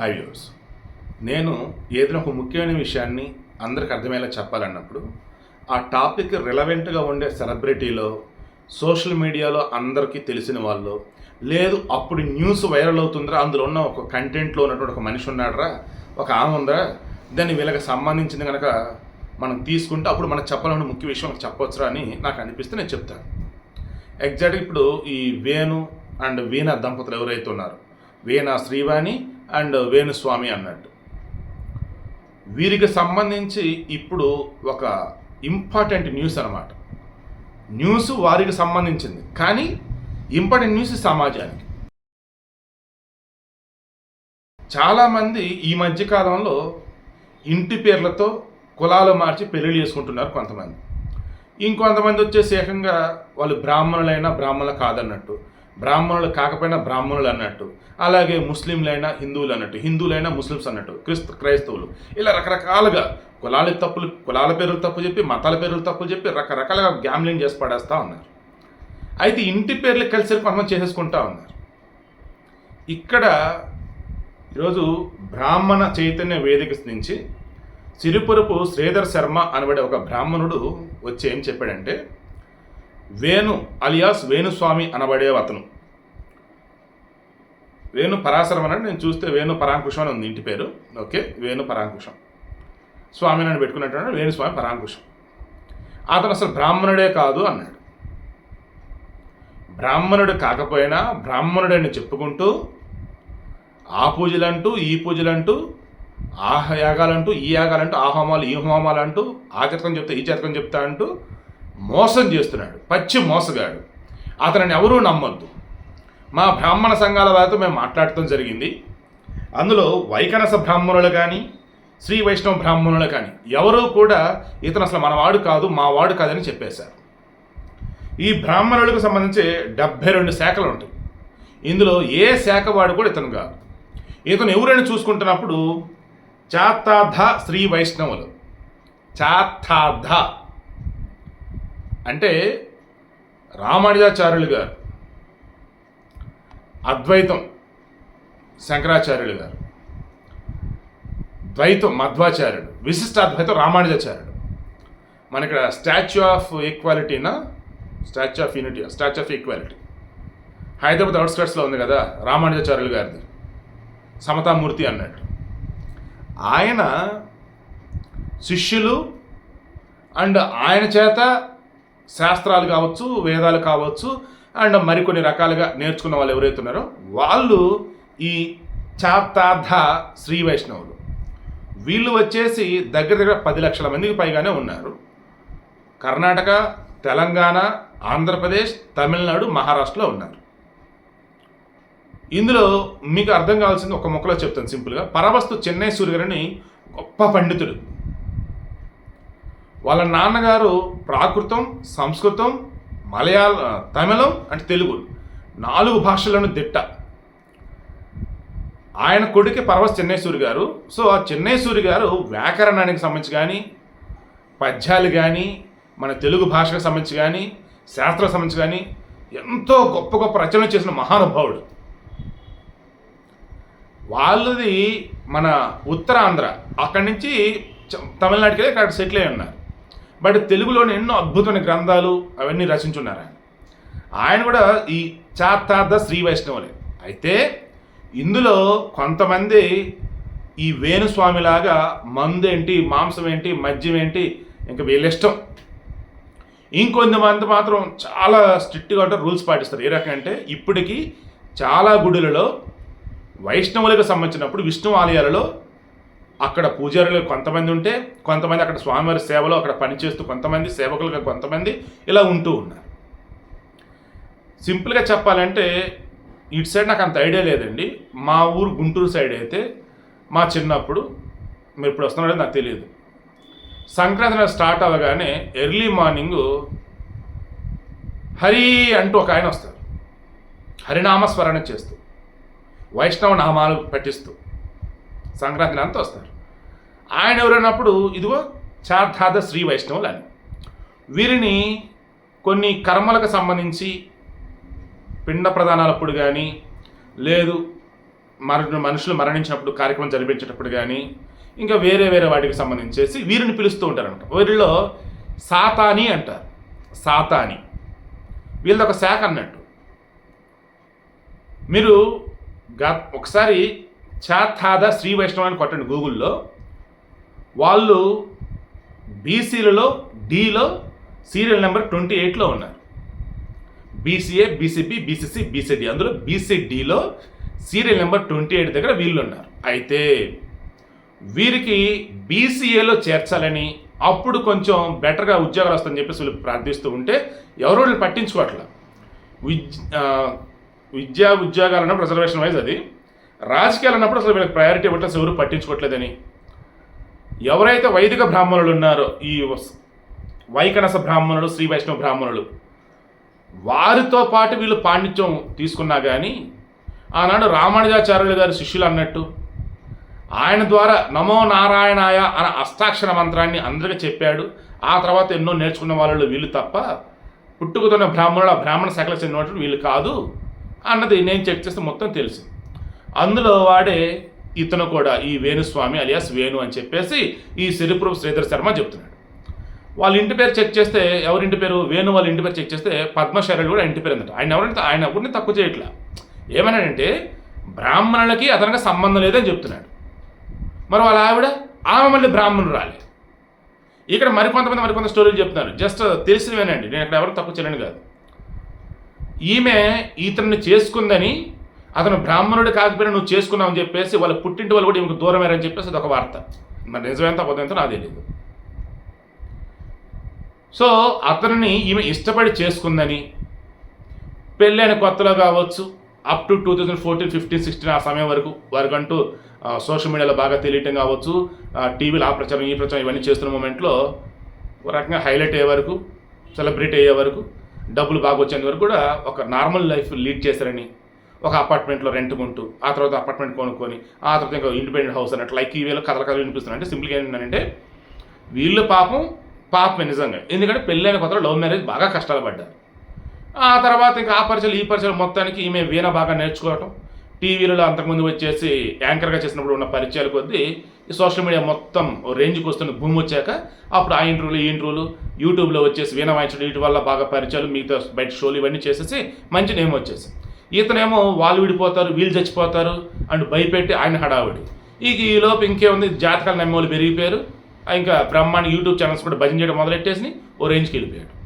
Hi viewers నేను ఏదైనా ఒక ముఖ్యమైన విషయాన్ని అందరికి అర్థమయ్యేలా చెప్పాలన్నప్పుడు ఆ టాపిక్ రిలవెంట్గా ఉండే సెలబ్రిటీలో సోషల్ మీడియాలో అందరికీ తెలిసిన వాళ్ళు లేదు అప్పుడు న్యూస్ వైరల్ అవుతుందిరా అందులో ఉన్న ఒక కంటెంట్లో ఉన్నటువంటి ఒక మనిషి ఉన్నాడరా ఒక ఆమె ఉందా దాన్ని వీళ్ళకి సంబంధించింది కనుక మనం తీసుకుంటే అప్పుడు మనకు చెప్పాలన్న ముఖ్య విషయం చెప్పవచ్చురా అని నాకు అనిపిస్తే నేను చెప్తాను. ఎగ్జాక్ట్గా ఇప్పుడు ఈ వేణు అండ్ వీణ దంపతులు ఎవరైతే ఉన్నారు వీణ శ్రీవాణి అండ్ వేణుస్వామి అన్నట్టు. వీరికి సంబంధించి ఇప్పుడు ఒక ఇంపార్టెంట్ న్యూస్ అనమాట న్యూస్ వారికి సంబంధించింది. కానీ ఇంపార్టెంట్ న్యూస్ సమాజానికి. చాలామంది ఈ మధ్యకాలంలో ఇంటి పేర్లతో కులాలు మార్చి పెళ్ళి చేసుకుంటున్నారు కొంతమంది. ఇంకొంతమంది వచ్చేసి ఏకంగా వాళ్ళు బ్రాహ్మణులైనా బ్రాహ్మణులు కాదన్నట్టు. బ్రాహ్మణులు కాకపోయినా బ్రాహ్మణులు అన్నట్టు. అలాగే ముస్లింలైనా హిందువులు అన్నట్టు. హిందువులైనా ముస్లిమ్స్ అన్నట్టు. క్రిస్తు క్రైస్తవులు. ఇలా రకరకాలుగా కులాల తప్పులు కులాల పేర్లు తప్పు చెప్పి మతాల పేర్లు తప్పు చెప్పి రకరకాలుగా గ్యామ్లింగ్ చేసి పడేస్తూ ఉన్నారు. అయితే ఇంటి పేర్లు కలిసి కొంతమంది చేసేసుకుంటా ఉన్నారు. ఇక్కడ ఈరోజు బ్రాహ్మణ చైతన్య వేదిక నుంచి సిరిపురపు శ్రీధర్ శర్మ అనబడే ఒక బ్రాహ్మణుడు వచ్చి ఏం చెప్పాడంటే వేణు అలియాస్ వేణుస్వామి అనబడే అతను. వేణు పరాశరం అన్నాడు. నేను చూస్తే వేణు పరాంకుశం అని ఉంది ఇంటి పేరు. ఓకే వేణు పరాంకుశం. స్వామి నన్ను పెట్టుకున్నట్టు వేణుస్వామి పరాంకుశం. అతను అసలు బ్రాహ్మణుడే కాదు అన్నాడు. బ్రాహ్మణుడు కాకపోయినా బ్రాహ్మణుడని చెప్పుకుంటూ ఆ పూజలంటూ ఈ పూజలంటూ ఆ యాగాలంటూ ఈ యాగాలంటూ ఆ హోమాలు ఈ హోమాలు అంటూ ఆ చతకం చెప్తా ఈ చతకం చెప్తా అంటూ మోసం చేస్తున్నాడు. పచ్చి మోసగాడు. అతనిని ఎవరూ నమ్మొద్దు. మా బ్రాహ్మణ సంఘాల వారితో మేము మాట్లాడటం జరిగింది. అందులో వైకనస బ్రాహ్మణులు కానీ శ్రీ వైష్ణవ బ్రాహ్మణులు కానీ ఎవరూ కూడా ఇతను అసలు మనవాడు కాదు మా వాడు కాదని చెప్పేశారు. ఈ బ్రాహ్మణులకు సంబంధించి డెబ్బై రెండు శాఖలు ఉంటాయి. ఇందులో ఏ శాఖ వాడు కూడా ఇతను కాదు. ఇతను ఎవరైనా చూసుకుంటున్నప్పుడు చాతాధ శ్రీ వైష్ణవులు. చాతాధ అంటే రామానుజాచార్యులు గారు అద్వైతం శంకరాచార్యులు గారు ద్వైతం మధ్వాచార్యుడు విశిష్ట అద్వైతం రామానుజాచార్యుడు. మన ఇక్కడ statue of ఈక్వాలిటీనా statue of unity statue of equality Hyderabad అవుట్స్కట్స్లో ఉంది కదా రామానుజాచార్యులు గారిది. సమతామూర్తి అన్నట్టు ఆయన శిష్యులు అండ్ ఆయన చేత శాస్త్రాలు కావచ్చు వేదాలు కావచ్చు అండ్ మరికొన్ని రకాలుగా నేర్చుకున్న వాళ్ళు ఎవరైతే ఉన్నారో వాళ్ళు ఈ చాతాధ శ్రీ వైష్ణవులు. వీళ్ళు వచ్చేసి దగ్గర దగ్గర పది లక్షల మందికి పైగానే ఉన్నారు. కర్ణాటక తెలంగాణ ఆంధ్రప్రదేశ్ తమిళనాడు మహారాష్ట్రలో ఉన్నారు. ఇందులో మీకు అర్థం కావాల్సింది ఒక మొక్కలో చెప్తాను సింపుల్గా. పరవస్తు చెన్నై సూర్యగారిని గొప్ప పండితుడు. వాళ్ళ నాన్నగారు ప్రాకృతం సంస్కృతం మలయాళ తమిళం అంటే తెలుగు నాలుగు భాషలను దిట్ట. ఆయన కొడుకే పర్వస్ చెన్నైసూరి గారు. సో ఆ చెన్నైసూరి గారు వ్యాకరణానికి సంబంధించి కానీ పద్యాలు కానీ మన తెలుగు భాషకు సంబంధించి కానీ శాస్త్రం సంబంధించి కానీ ఎంతో గొప్ప గొప్ప రచనలు చేసిన మహానుభావుడు. వాళ్ళది మన ఉత్తరాంధ్ర. అక్కడి నుంచి తమిళనాడుకి వెళ్ళి అక్కడ సెటిల్ అయి ఉన్నారు బట్ తెలుగులోని ఎన్నో అద్భుతమైన గ్రంథాలు అవన్నీ రచించున్నారు ఆయన. ఆయన కూడా ఈ చాతార్థ శ్రీ వైష్ణవులే. అయితే ఇందులో కొంతమంది ఈ వేణుస్వామిలాగా మందు ఏంటి మాంసం ఏంటి మద్యం ఏంటి ఇంకా వీళ్ళ ఇష్టం. ఇంకొంతమంది మాత్రం చాలా స్ట్రిక్ట్గా ఉంటారు రూల్స్ పాటిస్తారు. ఏ రకంగా అంటే ఇప్పటికీ చాలా గుడులలో వైష్ణవులకు సంబంధించినప్పుడు విష్ణు ఆలయాలలో అక్కడ పూజారులు కొంతమంది ఉంటే కొంతమంది అక్కడ స్వామివారి సేవలో అక్కడ పనిచేస్తూ కొంతమంది సేవకులుగా కొంతమంది ఇలా ఉంటూ ఉన్నారు. సింపుల్గా చెప్పాలంటే ఇటు సైడ్ నాకు అంత ఐడియా లేదండి. మా ఊరు గుంటూరు సైడ్ అయితే మా చిన్నప్పుడు మీరు ఇప్పుడు వస్తున్నాడో నాకు తెలియదు. సంక్రాంతి స్టార్ట్ అవ్వగానే ఎర్లీ మార్నింగ్ హరి అంటూ ఒక ఆయన వస్తారు. హరినామస్మరణ చేస్తూ వైష్ణవ నామాలు పఠిస్తూ. సంక్రాంతి అంతా వస్తారు. ఆయన ఎవరైనప్పుడు ఇదిగో చార్థాద శ్రీ వైష్ణవులు అని వీరిని కొన్ని కర్మలకు సంబంధించి పిండ ప్రదానాలప్పుడు కానీ లేదు మర మనుషులు మరణించినప్పుడు కార్యక్రమం జరిపించేటప్పుడు కానీ ఇంకా వేరే వేరే వాటికి సంబంధించేసి వీరిని పిలుస్తూ ఉంటారనమాట వీరిలో సాతాని అంటారు. సాతాని. వీళ్ళది ఒక శాఖ అన్నట్టు. మీరు గా ఒకసారి చాథాద శ్రీ వైష్ణవ అని కొట్టండి గూగుల్లో. వాళ్ళు బీసీలలో డీలో సీరియల్ నెంబర్ ట్వంటీ ఎయిట్లో ఉన్నారు. BCA BCB BCC BCD. అందులో బీసీడీలో సీరియల్ నెంబర్ ట్వంటీ ఎయిట్ దగ్గర వీళ్ళు ఉన్నారు అయితే వీరికి బీసీఏలో చేర్చాలని అప్పుడు కొంచెం బెటర్గా ఉద్యోగాలు వస్తాయని చెప్పేసి వీళ్ళు ప్రార్థిస్తూ ఉంటే ఎవరో వీళ్ళు పట్టించుకోవట్ల. విద్య విద్యా ఉద్యోగాలన్న ప్రిజర్వేషన్ రిజర్వేషన్ వైజ్ అది. రాజకీయాలు అన్నప్పుడు అసలు వీళ్ళకి ప్రయారిటీ ఇవ్వట్లేదు ఎవరు పట్టించుకోవట్లేదని. ఎవరైతే వైదిక బ్రాహ్మణులు ఉన్నారో ఈ వస్- వైకనస బ్రాహ్మణులు శ్రీ వైష్ణవ బ్రాహ్మణులు వారితో పాటు వీళ్ళు పాండిత్యం తీసుకున్నా కానీ ఆనాడు రామానుజాచార్యులు గారి శిష్యులు అన్నట్టు ఆయన ద్వారా నమో నారాయణాయ అనే అష్టాక్షర మంత్రాన్ని అందరికీ చెప్పాడు. ఆ తర్వాత ఎన్నో నేర్చుకున్న వాళ్ళు వీళ్ళు తప్ప పుట్టుకుతున్న బ్రాహ్మణుల బ్రాహ్మణ శాఖలు చెందినటువంటి వీళ్ళు కాదు అన్నది నేను చెక్ చేస్తే మొత్తం తెలిసింది అందులో వాడే ఇతను కూడా ఈ వేణుస్వామి అలియాస్ వేణు అని చెప్పేసి ఈ సిరిపురం శ్రీధర్ శర్మ చెప్తున్నాడు. వాళ్ళ ఇంటి పేరు చెక్ చేస్తే ఎవరింటి పేరు? వేణు వాళ్ళ ఇంటి పేరు చెక్ చేస్తే పద్మశైలి కూడా ఇంటి పేరు అందట. ఆయన ఎవరంటే ఆయన ఎవరిని తక్కువ చేయట్లా? ఏమన్నాడంటే బ్రాహ్మణులకి అతనికి సంబంధం లేదని చెప్తున్నాడు. మరి వాళ్ళ ఆవిడ ఆమె మళ్ళీ బ్రాహ్మణులు రాలే. ఇక్కడ మరికొంతమంది మరికొంత స్టోరీలు చెప్తున్నారు. జస్ట్ తెలిసినవేనండి. నేను ఇక్కడ ఎవరు తక్కువ చేయలేను కాదు. ఈమె ఇతన్ని చేసుకుందని అతను బ్రాహ్మణుడు కాకపోయినా నువ్వు చేసుకున్నావు అని చెప్పేసి వాళ్ళ పుట్టింటి వాళ్ళు కూడా ఈమెకు దూరమేరని చెప్పేసి అదొక వార్త. మరి నిజమేంత అబద్ధంతో నాకు తెలియదు సో అతనిని ఈమె ఇష్టపడి చేసుకుందని పెళ్ళైన కొత్తలో కావచ్చు up to two thousand fourteen fifteen sixteen ఆ సమయం వరకు వారికంటూ సోషల్ మీడియాలో బాగా తెలియటం కావచ్చు టీవీలో ఆ ప్రచారం ఈ ప్రచారం ఇవన్నీ చేస్తున్న మూమెంట్లో ఒక రకంగా హైలైట్ అయ్యే వరకు సెలబ్రేట్ అయ్యే వరకు డబ్బులు బాగా వచ్చేంత వరకు కూడా ఒక నార్మల్ లైఫ్ లీడ్ చేశారని ఒక అపార్ట్మెంట్లో రెంట్ కొంటూ ఆ తర్వాత అపార్ట్మెంట్ కొనుక్కొని ఆ తర్వాత ఇంకా ఇండిపెండెంట్ హౌస్ అన్నట్టు లైక్ ఈ వేలో కథల కథలు వినిపిస్తున్నాయి. అంటే సింపుల్గా ఏంటంటే వీళ్ళు పాపం పాపమే నిజంగా. ఎందుకంటే పెళ్ళైన కొత్తలో లవ్ మ్యారేజ్ బాగా కష్టాలు పడ్డారు. ఆ తర్వాత ఇంకా ఆ పరిచయాలు ఈ పరిచయాలు మొత్తానికి ఈమె వీణ బాగా నేర్చుకోవటం టీవీలలో అంతకుముందు వచ్చేసి యాంకర్గా చేసినప్పుడు ఉన్న పరిచయాల కొద్దీ ఈ సోషల్ మీడియా మొత్తం ఓ రేంజ్కి వస్తున్న భూమి వచ్చాక అప్పుడు ఆ ఇంటర్వ్యూలు ఈ ఇంటర్వ్యూలు యూట్యూబ్లో వచ్చేసి వీణ వాయించడం వీటి వల్ల బాగా పరిచయాలు మిగతా బయట షోలు ఇవన్నీ చేసేసి మంచి నేమ్ వచ్చేసి ఇతనేమో వాళ్ళు విడిపోతారు వీళ్ళు చచ్చిపోతారు అండ్ భయపెట్టి ఆయన హడావుడి. ఇక ఈ లోపు ఇంకేముంది? జాతకాలు నమ్మేవాళ్ళు పెరిగిపోయారు. ఇంకా బ్రహ్మాండ యూట్యూబ్ ఛానల్స్ కూడా భజన చేయడం మొదలెట్టేసి ఓ రేంజ్కి వెళ్ళిపోయాడు.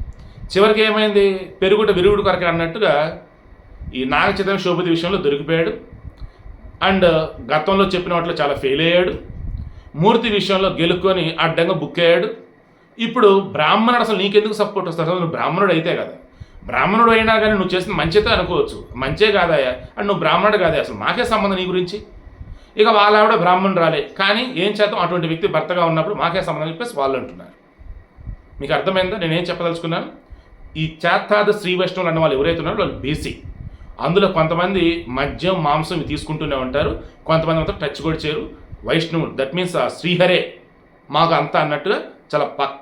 చివరికి ఏమైంది? పెరుగుట విరుగుడు కొరకే అన్నట్టుగా ఈ నాగచైతన్య శోభతి విషయంలో దొరికిపోయాడు. అండ్ గతంలో చెప్పిన వాటిలో చాలా ఫెయిల్ అయ్యాడు. మూర్తి విషయంలో గెలుక్కొని అడ్డంగా బుక్ అయ్యాడు. ఇప్పుడు బ్రాహ్మణుడు అసలు నీకెందుకు సపోర్ట్ వస్తాడు? అసలు బ్రాహ్మణుడు అయితే కదా. బ్రాహ్మణుడు అయినా కానీ నువ్వు చేసిన మంచితే అనుకోవచ్చు. మంచే కాదాయా అండ్ నువ్వు బ్రాహ్మణుడు కాదా. అసలు మాకే సంబంధం నీ గురించి? ఇక వాళ్ళ ఆవిడ బ్రాహ్మణుడు రాలే. కానీ ఏం చేద్దాం? అటువంటి వ్యక్తి భర్తగా ఉన్నప్పుడు మాకే సంబంధం చెప్పేసి వాళ్ళు అంటున్నారు. మీకు అర్థమైందా? నేనేం చెప్పదలుచుకున్నాను? ఈ చేత్తాద శ్రీ వైష్ణవులు అన్న వాళ్ళు ఎవరైతే ఉన్నారో వాళ్ళు బీసీ. అందులో కొంతమంది మద్యం మాంసం తీసుకుంటూనే ఉంటారు. కొంతమంది మాత్రం టచ్ కూడా చేయరు. వైష్ణవుడు దట్ మీన్స్ శ్రీహరే మాకు అంతా అన్నట్టుగా చాలా పక్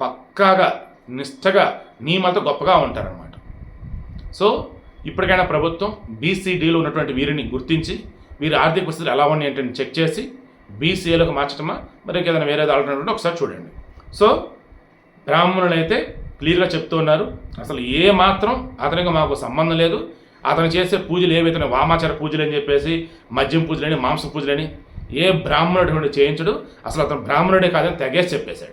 పక్కాగా నిష్టగా నియమాలతో గొప్పగా ఉంటారనమాట సో ఇప్పటికైనా ప్రభుత్వం బీసీడీలో ఉన్నటువంటి వీరిని గుర్తించి వీరి ఆర్థిక పరిస్థితులు ఎలా ఉన్నాయి ఏంటని చెక్ చేసి బీసీఏలకు మార్చడమా మరి ఏదైనా వేరే ఆల్టర్నేటివ్ ఒకసారి చూడండి. సో బ్రాహ్మణులు అయితే క్లియర్గా చెప్తూ ఉన్నారు అసలు ఏ మాత్రం అతనికి మాకు సంబంధం లేదు. అతను చేసే పూజలు ఏవైతే వామాచార పూజలు అని చెప్పేసి మద్యం పూజలని మాంస పూజలని ఏ బ్రాహ్మణుడు చేయించడు. అసలు అతను బ్రాహ్మణుడే కాదని తెగేసి చెప్పేశాడు.